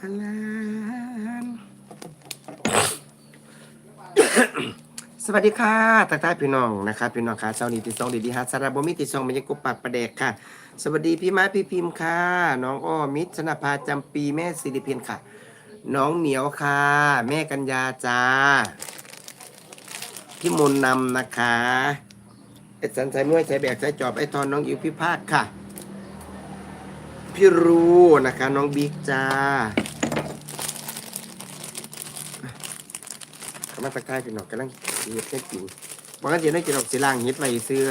พลานสวัสดีค่ะตักทายพี่น้องนะครับพี่น้องค่ะเช้านี้ติดสองดีดีฮัสระบมิติดสองมันยังกุปปากประเดกค่ะ สวัสดีพี่ม้าพี่พิมพ์ค่ะ น้องอ้อมิตรชนภาจำปีแม่สิริเพียนค่ะ น้องเหมียวค่ะ แม่กัญญาจ้าพี่มนนำนะคะไอ้สันใส่มวยใส่แบกใส่จอบไอ้ทอนน้องอิวพิภาคค่ะ พี่รู้นะคะน้องบิ๊กจ้า มาตะไคร้พี่น้องกำลังเฮ็ดให้กินบอกกันเดี๋ยวได้กินออกสิล่างเฮ็ดไว้ซื้อ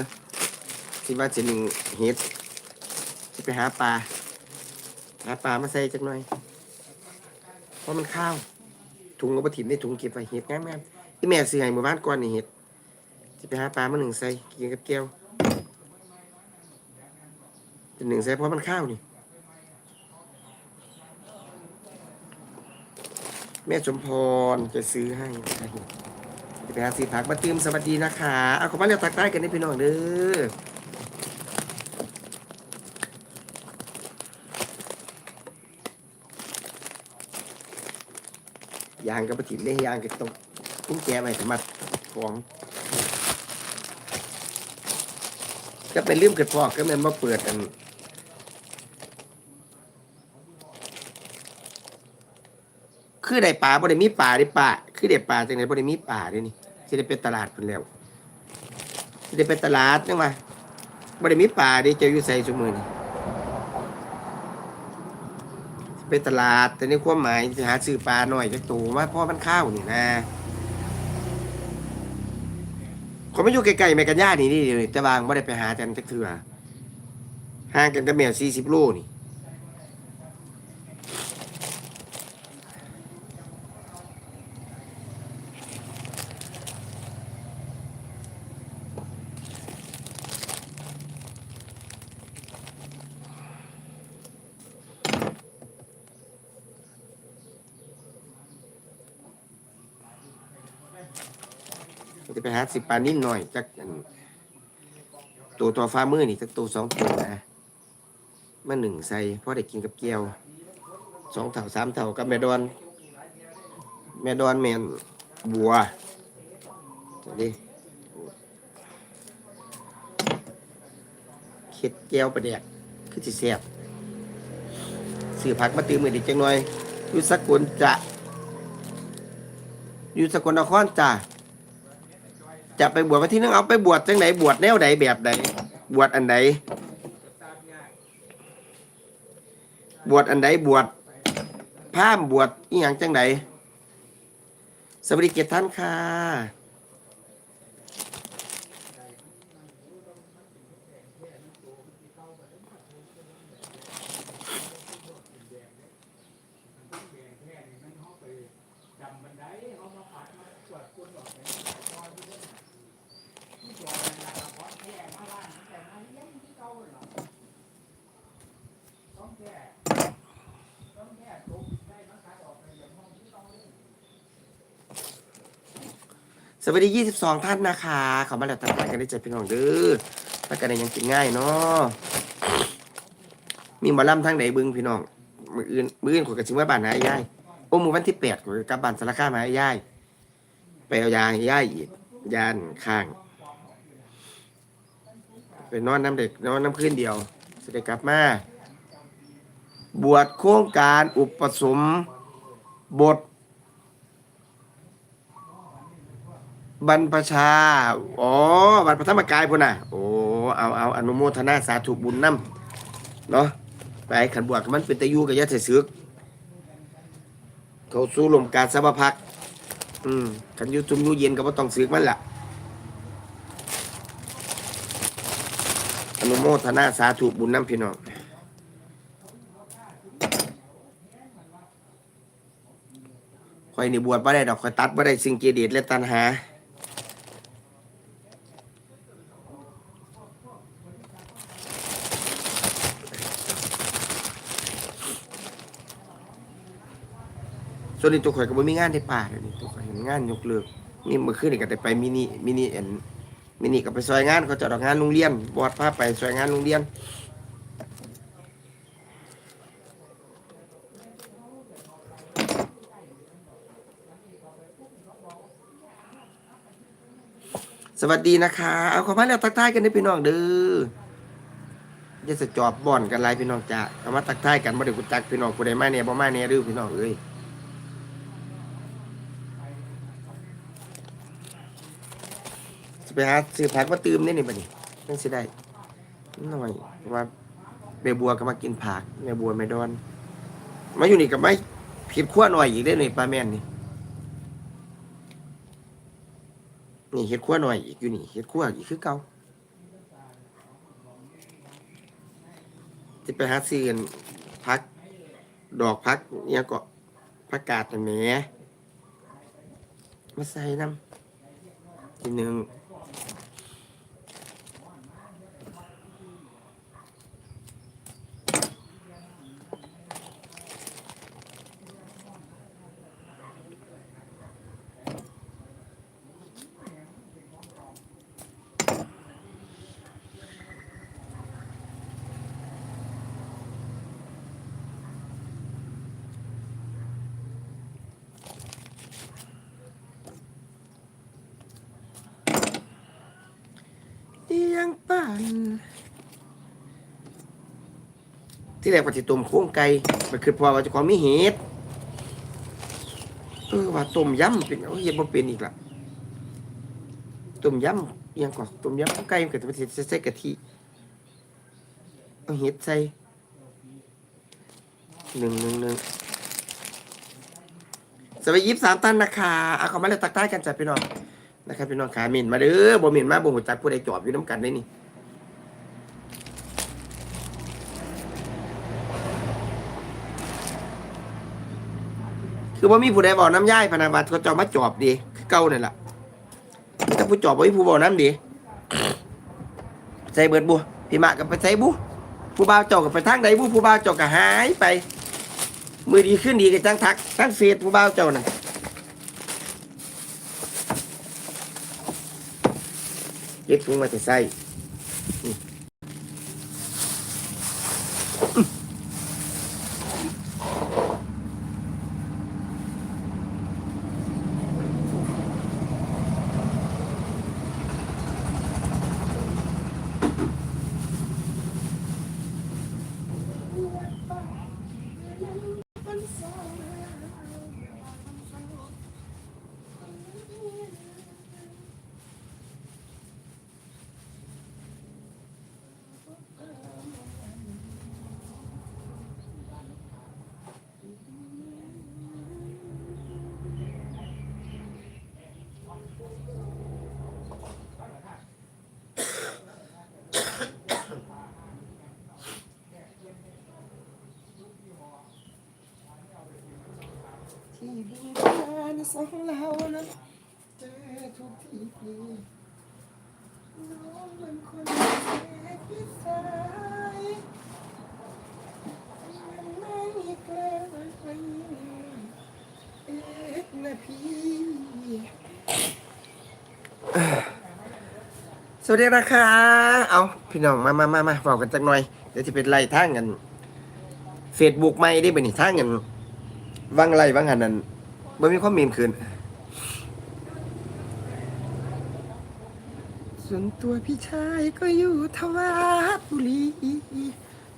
สิว่าสิหนึ่งเฮ็ดสิไปหาปลาหาปลามาใส่จักหน่อย เพราะมันข้าวถุงเอาไปถิ่นในถุงเก็บไว้เฮ็ดง่ามๆที่แม่ซื้อให้หมู่บ้านก่อนนี่เฮ็ดสิไปหาปลามาหนึ่งใส่กินกับแก้วจะหนึ่งใส่เพราะมันข้าวนี่ แม่สมพรจะซื้อให้จะไปหาสีผักมาตืมสวัสดีนะคะเอาขอมาเรียกตักใต้กันได้พี่น้องเด้อยางกับปฏิทินได้ยางกับตรงกุ้งแกไปสมัดของก็เป็นเรื่องเกิดพอกก็มันมาเปิดอัน คือได้ป่าบ่ได้มีป่าได้ป่าคือได้ป่าจังไดบ่ได้มีป่าเด้นี่สิได้เป็นตลาดพิ่นแล้วสิได้เป็นตลาดจังว่าบ่ได้มีป่าเด้เจ้าอยู่ไสซุมื้อนี่สิเป็นตลาด แต่ในความหมายสิหาซื้อปลาหน่อยจักตัวมาพราะมันข้าวนี่นะคนมาอยู่ใกล้ๆแม่กันย่านี่นี่เดี๋ยวแต่บางบ่ได้ไปหากันจักเทื่อห่างกันกับแม่40โลนี่ จะไปหาสิปลานิ่มหน่อยจักอันตัวตัวฟ้ามือนี่จักตัวสองตัวนะมาหนึ่งใส่พราะได้กินกับเกี๊ยวสองเท่าสามเท่ากับแม่ดอน แม่ดอนแมนบัวจะดิเข็ดแก้วประเดกคือสิแซ่บซื้อผักมาตื้อมือดิจังหน่อยอยู่สกุลจะอยู่สกลนครจ้ะ จะไปบวชวันที่นึงเอาไปบวชจังไหนบวชแนวใดแบบใดบวชอันใดบวชอันใดบวชพราหมณ์บวชอีหยังจังไหนสวัสดีเกียรติท่านค่ะ วัสดียี่สิบสองท่านนะคะขอมาแล้วตัดไปกันได้ใจพี่น้องเด้อถ้ากันยังกินง่ายเนาะมีหมอลำทั้งไหนบึงพี่น้อง มืออื่นมืออื่นขอยกระชิงว่าบ้านหายายโอ้มือวันที่แปดขอยกลับบ้านสารคามหายายไปเอายาให้ยายอีกยานข้างไปนอนน้ำเด็กนอนน้ำคืนเดียวจะได้กลับมาบวชโครงการอุปสมบท บรรพชา อ๋อบรรพธรรมกายพุ่นน่ะ โอ้ เอาเอาอนุโมทนาสาธุบุญนำเนาะ ไปขันบวชมันเป็นตะยูกับยาเสซึก เขาสู้ลมการสบพัก อืมขันยูจุ่มยูเย็นก็บ่ต้องซึกมันล่ะ อนุโมทนาสาธุบุญนำพี่น้องข่อยนี่บวชบ่ได้ดอกข่อยตัดบ่ได้สิ่งเกียรติและตัณหา ส่วนนี้ตัวข่อยก็บ่มีงานในป่าเลยนี่ตัวข่อยเห็นงานยกเลิกนี่เมื่อคืนนี่ก็ได้ไปมินิมินิเอ็นมินิก็ไปซอยงานเขาจะดงานโรงเรียนบอดพาไปซอยงานโรงเรียนสวัสดีนะคะ เอาขอมาแล้วตักทายกันได้พี่น้องเด้อจะจอบบ่อนกันไรพี่น้องจ้าเอามาตักทายกันมาเดี๋ยวกูจักพี่น้องกูได้มาเนี่ยบ่มาเนี่ยดื้อพี่น้องเอ้ย ไปหาซื้อผักมาตื่มนี่นี่บัดนี้จังสิได้หน่อยว่าแม่บัวก็มากินผักแม่บัวแม่ดอน มาอยู่นี่กับไม่ผิดขั้วหน่อยอีกได้อนี่ปลาแม่นนี่นี่เห็ดขั้วหน่อยอีกอยู่นี่เห็ดขั้วอีกคือเก่าจะไปหาซื้อกันพัก ดอกพักเนี่ยก็พักกาดน่แหมมาใส่น้ำทีหนึ่งเตียงปั่น ที่แรกว่าจะต้มโค้งไก่มันคือพอว่าจะของมีเห็ดเออว่าต้มยำเป็นเอาเห็ดบ่เป็นอีกละต้มยำอิหยังก่อนต้มยำโค้งไก่มันเกิดมาใส่กะทิเอาเห็ดใส่หนึ่งหนึ่งหนึ่งสวัสดียิบสามตันนะคะเอาเขามาเลยตักใต้กันจ้ะพี่น้องนะครับพี่น้องขาหมินมาเด้อบ่หมินมาบ่หูจักผู้ใดจอบอยู่น้ำกันได้นี่ คือบ่มีผู้ใดบอกน้ำย่ายพนาบัตก็จอมาจอบดีคือเก่านั่นล่ะถ้าผู้จอบบ่มีผู้บอกน้ำดีใส่เบิดบัวพี่มะกับไปใส่บุผู้บ่าวเจ้ากับไปทางใดบุผู้บ่าวเจ้าก็หายไป มือดีขึ้นดีกับจังทักทั้งเฟซผู้บ่าวเจ้าน่ะเย็บถุงมาแต่ใส่ ที่ดูการสองเรานั้นเจอทุกทีน้องเป็นคนแค่พิสายมันไม่ไกลไปเอ็ดนาพีสวัสดีนะคะ เอาพี่น้องมามามามาบอกกันจักหน่อย เดี๋ยวจะเป็นไล่ทางกันเฟซบุ๊กไม่ได้เป็นทางกัน ว่างไรว่างหันนั้นบ่มีความเมนคืนส่วนตัวพี่ชายก็อยู่ทวาดบุรี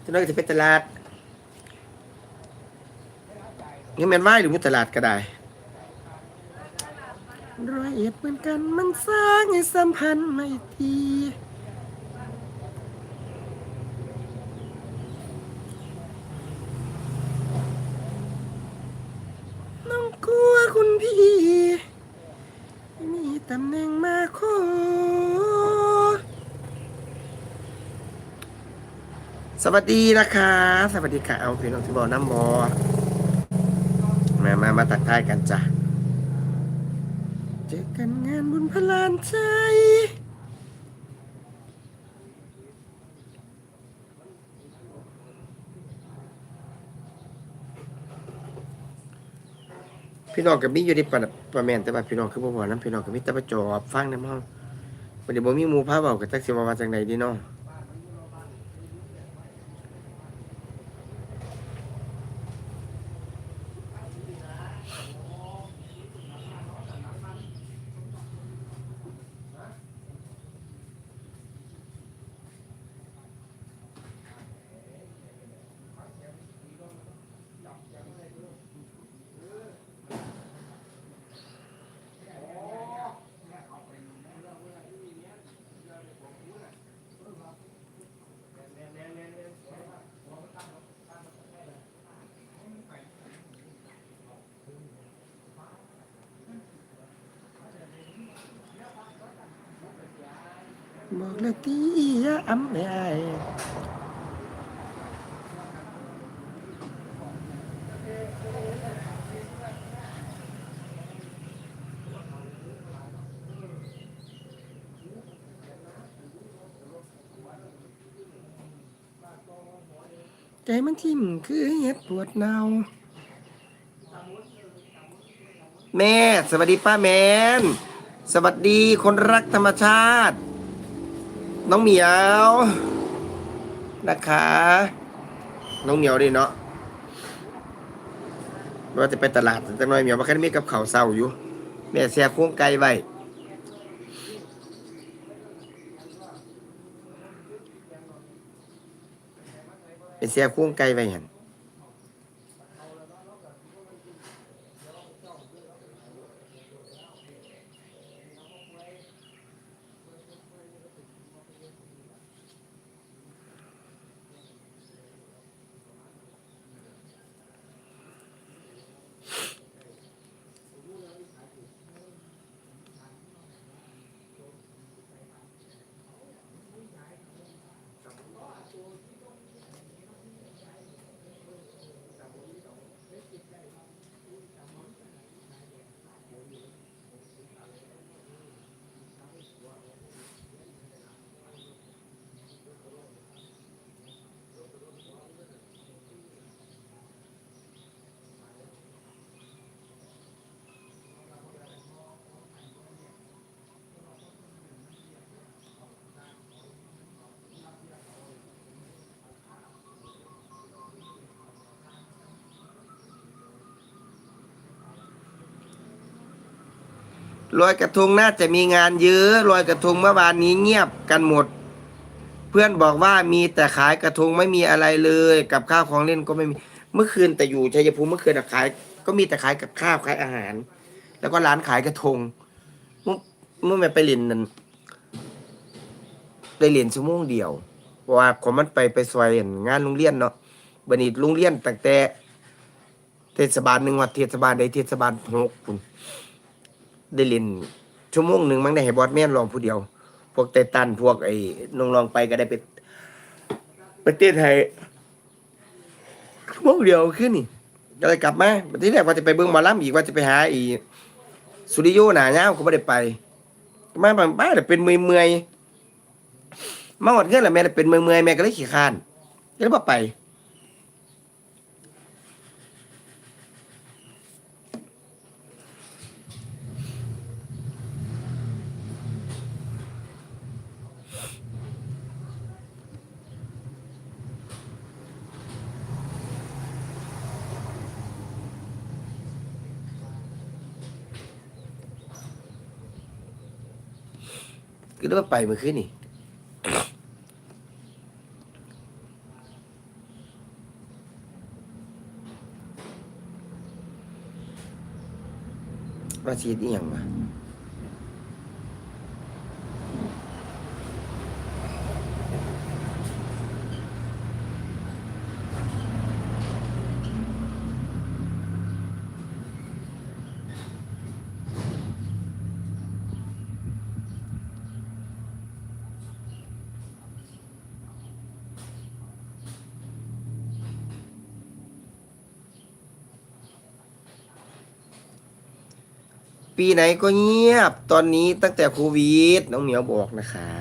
จะน้อยจะไปตลาดนี่แมนไหวหรือมุตลาดก็ได้รายละเอียดเหมือนกันมันสร้างให้สัมพันธ์ไม่ทีน้องกลัวคุณพี่ มีตำแหน่งมาขอส วัสดีนะคะ สวัสดีค่ะ เอาพี่น้องที่บอกน้ำมอ มามามาตักทายกันจ้ะ เจอกันงานบุญพลานใจพี่น้องกับมีอยู่ในปะประแมนแต่ว่าพี่น้องคือบ่บอกน้ำพี่น้องกับมีต่ประจอบฟังน้ำห้องวันนี้บ่มีหมูพาเว้ากับจักสิว่าว่าจังใดดีเนาะ บอกลยตีอย่าอ้ำไม่อายใจมันทิ่มคือเห็ดปวดเนาแม่ สวัสดีป้าแมน สวัสดีคนรักธรรมชาติ น้องเหมียว นะคะ น้องเหมียวดิเนาะว่าจะไปตลาดแต่น้อยเหมียวมาแค่มีกับเขาเศร้าอยู่ แม่แซ่บพวงไกลไว้เป็นแซ่บพวงไกลไว้เห็น ลอยกระทงน่าจะมีงานเยอะลอยกระทงเมื่อวานนี้เงียบกันหมด เพื่อนบอกว่ามีแต่ขายกระทงไม่มีอะไรเลย กับข้าวของเล่นก็ไม่มีเมื่อคืนแต่อยู่ชัยภูมิเมื่อคืนอะขาย ก็มีแต่ขายกับข้าวขายอาหาร แล้วก็ร้านขายกระทงเมื่อเมื่อแม่ไปเรียนนั้นได้เรียนชั่วโมงเดียวเพราะว่าผมมันไปไปซอยเห็นงานโรงเรียนเนาะบันนี้โรงเรียนตั้งแต่เทศบาลหนึ่งวัดเทศบาลใดเทศบาลหกคุณ ได้เล่นชั่วโมงหนึ่งมั้งได้ให้บอสแม่นลองผู้เดียว พวกไตตันพวกไอ้น้องลองไปก็ได้ไปไปเต้นให้ชั่วโมงเดียวขึ้นนี่ก็เลยกลับมาที่แรกว่าจะไปเบิ่งหมอลำอีกว่าจะไปหาอีสุริโยหนาเงาก็ไม่ได้ไปมาบ้านบ้านแต่เป็นเมื่อยเมื่อยๆมาหมดเงินแล้วแม่น่เป็นเมื่อยเมื่อยๆแม่ก็เลยขี้คานก็เลยบ่ไป ก็เลยบ่ไปเมื่อคืนนี่ว่าชีดอีหยังวะ ปีไหนก็เงียบ ตอนนี้ตั้งแต่โควิด น้องเหมียวบอกนะคะ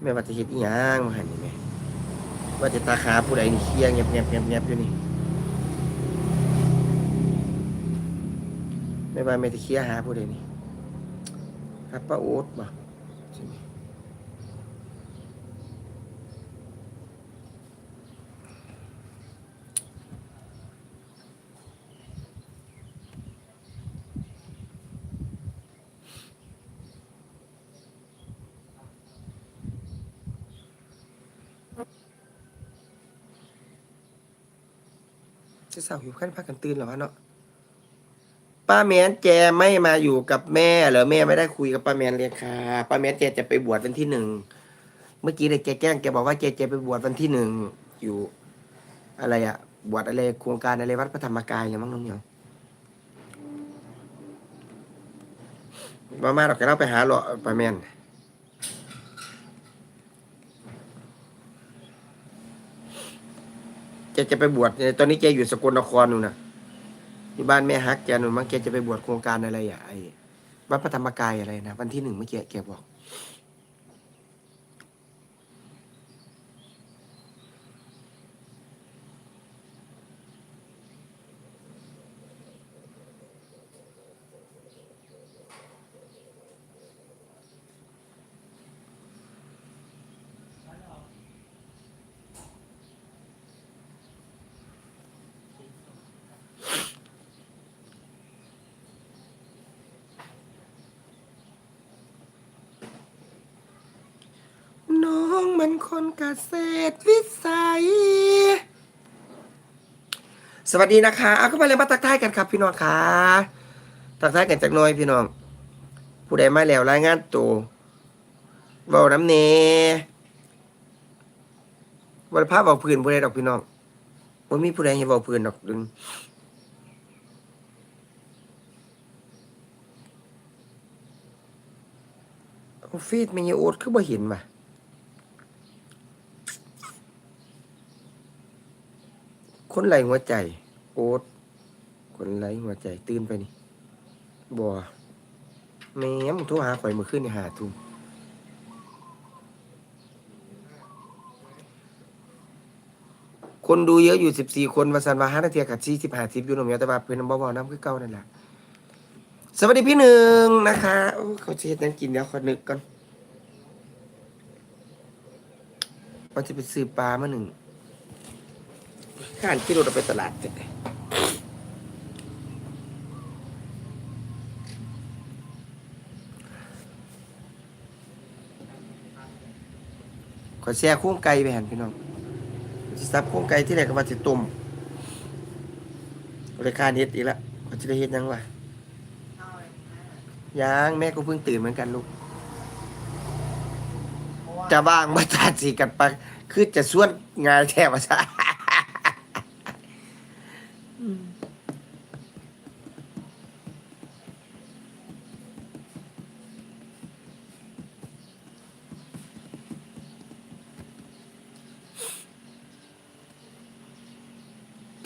แม่ว่าจะเห็ดอีหยังมาหันนี่แม่ว่าจะตาขาผู้ใดนี่เคียงเงียบเงียบเงียบเงียบอยู่นี่แม่ว่าแม่จะเคียงหาผู้ใดนี่ครับป้าโอ๊ตบ่ จะสาวหิวขั้นพักกันตื่นแล้ววะเนาะป้าแมนแกไม่มาอยู่กับแม่เหรอแม่ไม่ได้คุยกับป้าแมนเลยค่ะป้าแมนแกจะไปบวชวันที่หนึ่งเมื่อกี้เลยแกแกล้งแกบอกว่าแกจะไปบวชวันที่หนึ่งอยู่อะไรอะบวชอะไรโครงการอะไรวัดพระธรรมกายเลยมั้งน้องเหนียวมามาเราแกเราไปหาหรอป้าแมน แกจะไปบวชเนี่ยตอนนี้แกอยู่สกลนครนู่นนะอยู่บ้านแม่ฮักแกนู่นมั้งแกจะไปบวชโครงการอะไรอะไอ้วัดพระธรรมกายอะไรนะวันที่หนึ่งเมื่อกี้แกบอก น้องมันคนเก ษตรวิสัย สวัสดีนะคะ เอาเข้ามาเลยมาตักทายกันครับ พี่น้องค่ะตักทายกันจากน้อยพี่น้อง ผู้ใดมาแล้วรายงานตัวเบาน้ำเนวันภาพเบาพื้นผู้ใดดอกพี่น้องว่ามีผู้ใดให้เบาพื้นดอกดึงฟีดมันยังโอดคือบ่เห็นว่ะ คนไหลหัวใจ โอ๊ตคนไหลหัวใจ ตื่นไปนี่บัวแม่มึงโทรหาข่อยเมื่อคืนนี่หาทุ่มคนดูเยอะอยู่สิบสี่คนวาสันวาห้านาทีกับสี่สิบห้าสิบอยู่หนุ่มเยอะแต่ว่าเพื่อนบ่บ่น้ำคือเก่านั่นแหละสวัสดีพี่หนึ่งนะคะโอ้เขาเช็ดนั้นกินเดี๋ยวขอนึกก่อนว่าจะไปซื้อปลามาหนึ่ง ข้านขี่รถออกไปตลาดเสร็จขอแช่โค้งไก่ไปหันพี่น้องสิซับโค้งไก่ที่ไหนก็มาจะต้มรายการเฮ็ดอีกแล้วก็จะได้เฮ็ดยังวะยังแม่ก็เพิ่งตื่นเหมือนกันลูก จะบ้างมาจัดสีกันไปคือจะส่วนงานแทบว่าซะ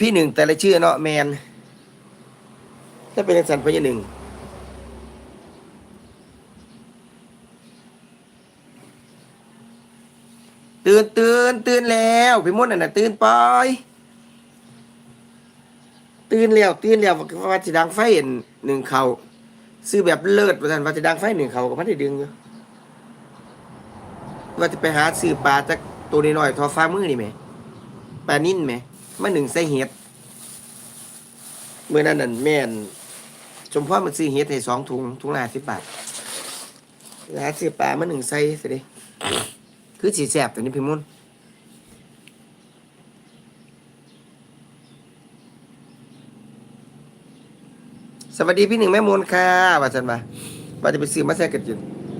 พี่หนึ่งแต่ละชื่อเนาะแมน ถ้าเป็นสันพญหนึ่งตื่นตื่นตื่นแล้วพี่มดน่ะนะตื่นไปตื่นแล้วตื่นแล้วว่าจะดังไฟหนหนึ่งเขาซื้อแบบเลิศว่าท่านว่าจะดังไฟหนึ่งเขาก็ไม่ได้ดึงอยู่ว่าจะไปหาซื้อปลาจากตัวน้อยๆทอฟ้ามือนี่ไหมปลานิ่นไหม มาหนึ่งใส่เห็ดเมื่อนั้นนั่นแม่นชมพ่อมันซื้อเห็ดให้สองถุงถุงละสิบบาทหาซื้อปลามาหนึ่งใส่สิเด้คือสีแสบตัวนี้พี่มุ่นสวัสดีพี่หนึ่งแม่มนค่ะว่าจันมาว่าจะไปซื้อมาแซ่กันจิน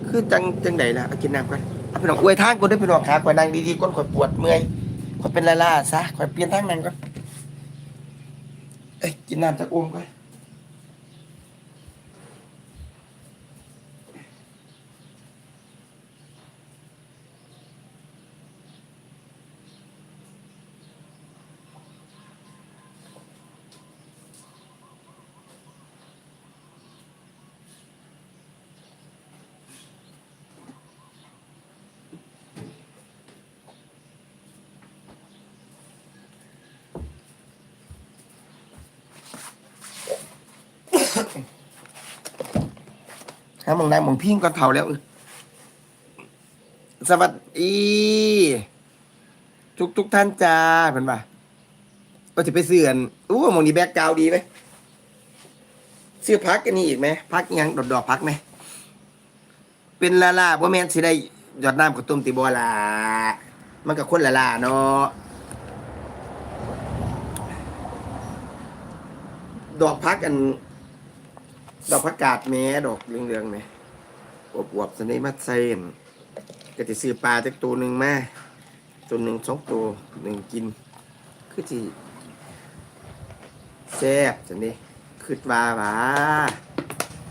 คือจังจังไหนล่ะเอากินน้ำกันเอาพี่น้องอวยทางกูได้วยพี่น้องขาข่อยนั่งดีๆก้นข่อยปวดเมื่อย ขอเป็นลาล่าซะขอเปลี่ยนทางนั้นก่อนเอ้ยกินน้ำจากอ้วมก่อน หามองนางมองพิงก่อนเผาแล้ว สวัสดีทุกทุกท่านจ้าเพิ่นว่าก็จะไปเสื่อนอู้หมองนี้แบกกราวด์ดีไหมซื้อพักกันนี่อีกไหมพักยังดอกดอกพักไหมเป็นลาลาบ่แมนสิได้ยอดน้ำกับต้มติบ่ล่ะมันก็คนละลาเนาะดอกพักอัน ดอกผักกาดแม่ดอกเหลืองๆแหม่ยอวบๆสนิมัดเซนก็จะซื้อปลาจากตัวหนึ่งมาตัวหนึ่งสองตัวหนึ่งกิน คือที่แซ่บสนนี่คือว่าหวา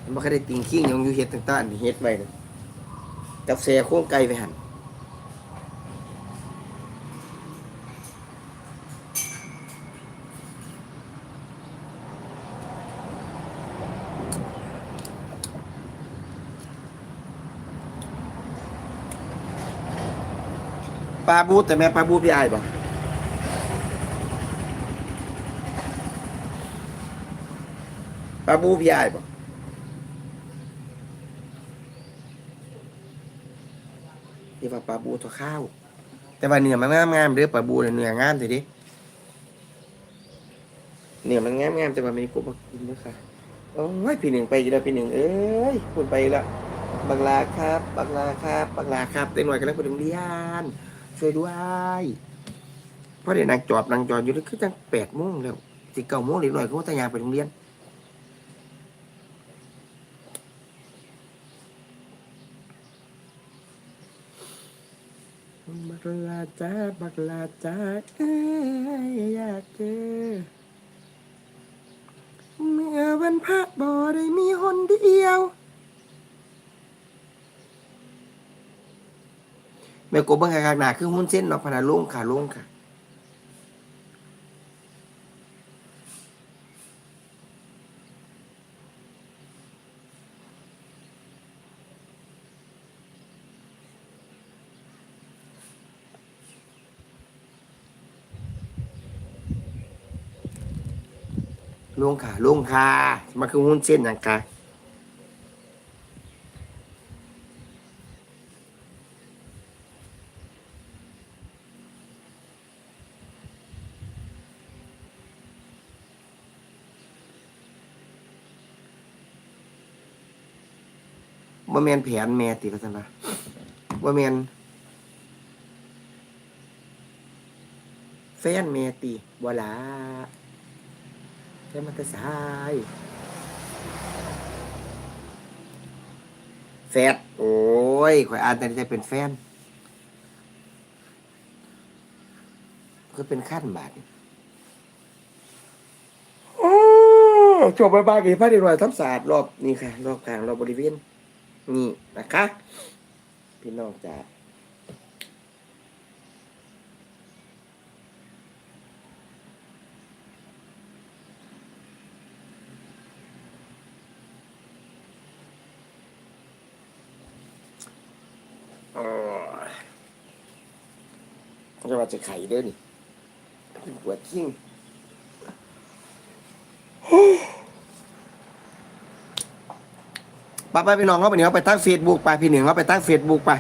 มันบ่ได้ติงขิ้งยังอยู่เฮ็ดต่างๆเฮ็ดไว้น่กับแซ่โค้งไก่ไปหั่น ปลาบูแต่แม่ปลาบูพี่ไอ้ายบ่ปลาบูพี่ไอ้ายบ่นี่ว่าปลาบูตัวข้าว แต่ว่าเนื้อมันงามงามๆเด้อปลาบูเนื้องามสิดิเนื้อมันงามงามๆแต่ว่าไม่กบมากินเด้อค่ะโอ้ยพี่หนึ่งไปอยู่แล้วพี่หนึ่งเอ้ยคุณไปแล้วบังลาครับ บังลาครับ บังลาครับเต้นหน่อยกันแล้วไปโรงเรียน ช่วยด้วยเพราะเดี๋ยวนางจอบนางจอดอยู่นี่คือตั้งแปดโมงแล้วสิเก้าโมงเด็กหน่อยเขาก็ทะยานไปโรงเรียนบักลาจ้าบักลาจ้าเอ้ยอยากเจอเมื่อวันพระบ่ได้มีคนเดียว แม่กบเบิ่งข้างหน้าคือหุ้นเส้นเนาะพนาลงขาลงค่ะลงขาลงขามาคือหุ้นเส้นอย่างก บ่แมนแผนแม่ติพัฒนาบ่แมนแฟนแม่ติบ่ล่ะแค่มันจะสายแฟดโอ้ยข่อยอ่านแต่จะเป็นแฟนก็เป็นขั้นบาทโอ้จบไปบ้านกี่พระเดียวทำศาสตร์รอบนี่ค่ะ รอบกลางรอบบริเวณ นี่นะคะ พี่น้องจ๋าโอ้ยจะว่าจะไข่เด้อนี่ปวดทิ้ง ป้าป้าพี่น้องเขาไปเนี่ยเขาไปตั้งเฟซบุ๊กไปพี่หนึ่งเขาไปตั้งเฟซบุ๊กไป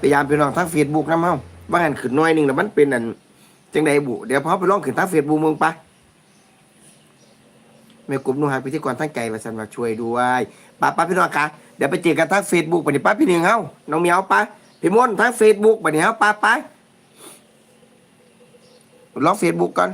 พยายามพี่น้องตั้งเฟซบุ๊กน้ำเฮาว่าหันขึ้นน้อยหนึ่งแล้วมันเป็นอันจังใดบุเดี๋ยวพอไปลองขึ้นตั้งเฟซบุ๊กมึงไปแม่กลุ่มหนูหาพิธีกรทั้งใจมาสันมาช่วยด้วยป้าป้าพี่น้องคะเดี๋ยวไปเจอกันทั้งเฟซบุ๊กไปนี่ป้าพี่หนึ่งเฮาน้องเมียวไปพี่มนต์ทั้งเฟซบุ๊กไปนี่เฮาป้าไปลองเฟซบุ๊กก่อน